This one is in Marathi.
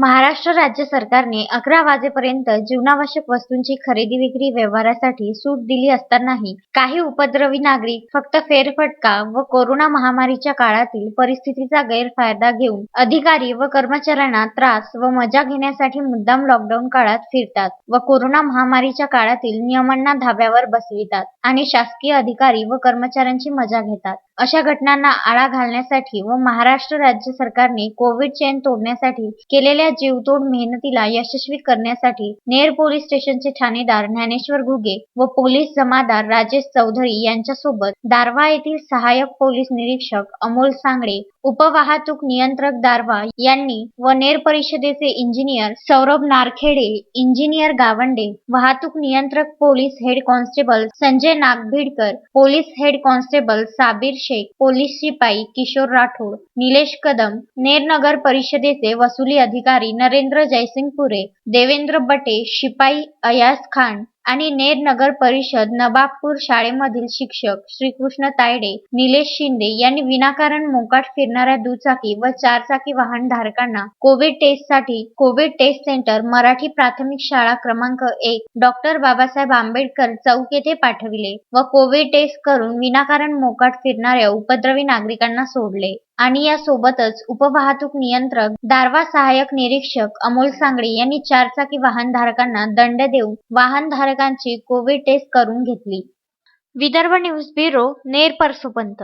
महाराष्ट्र राज्य सरकारने अकरा वाजेपर्यंत जीवनावश्यक वस्तूंची खरेदी विक्री व्यवहारासाठी सूट दिली असतानाही काही उपद्रवी नागरिक फक्त फेरफटका व कोरोना महामारीच्या काळातील परिस्थितीचा गैरफायदा घेऊन अधिकारी व कर्मचाऱ्यांना त्रास व मजा घेण्यासाठी मुद्दाम लॉकडाऊन काळात फिरतात व कोरोना महामारीच्या काळातील नियमांना धाब्यावर बसवितात आणि शासकीय अधिकारी व कर्मचाऱ्यांची मजा घेतात. अशा घटनांना आळा घालण्यासाठी व महाराष्ट्र राज्य सरकारने कोविड चेन तोडण्यासाठी केलेल्या जीवतोड मेहनतीला यशस्वी करण्यासाठी नेर पोलीस स्टेशनचे ठाणेदार ज्ञानेश्वर घुगे व पोलीस जमादार राजेश चौधरी यांच्यासोबत दारवा येथील सहाय्यक पोलीस निरीक्षक अमोल सांगडे उपवाहतूक नियंत्रक दारवा यांनी व नेर परिषदेचे इंजिनियर सौरभ नारखेडे इंजिनियर गावंडे वाहतूक नियंत्रक police head constable Sanjay Nagbhidkar police head constable Sabir Shaikh police शिपाई किशोर राठोड निलेश कदम नेर नगर परिषदेचे वसुली अधिकारी नरेंद्र जयसिंगपुरे देवेंद्र बटे शिपाई अयाज खान आणि नेर नगर परिषद नबाबपूर शाळेमधील शिक्षक श्रीकृष्ण तायडे निलेश शिंदे यांनी विनाकारण मोकाट फिरणाऱ्या दुचाकी व चारचाकी वाहन धारकांना कोविड टेस्टसाठी कोविड टेस्ट सेंटर मराठी प्राथमिक शाळा क्रमांक एक डॉक्टर बाबासाहेब आंबेडकर चौक येथे पाठविले व कोविड टेस्ट करून विनाकारण मोकाट फिरणाऱ्या उपद्रवी नागरिकांना सोडले. आणि यासोबतच उपवाहतूक नियंत्रक दारवा सहाय्यक निरीक्षक अमोल सांगळे यांनी चारचाकी वाहनधारकांना दंड देऊन वाहनधारकांची कोविड टेस्ट करून घेतली. Vidarbha news bureau Ner Parsopant.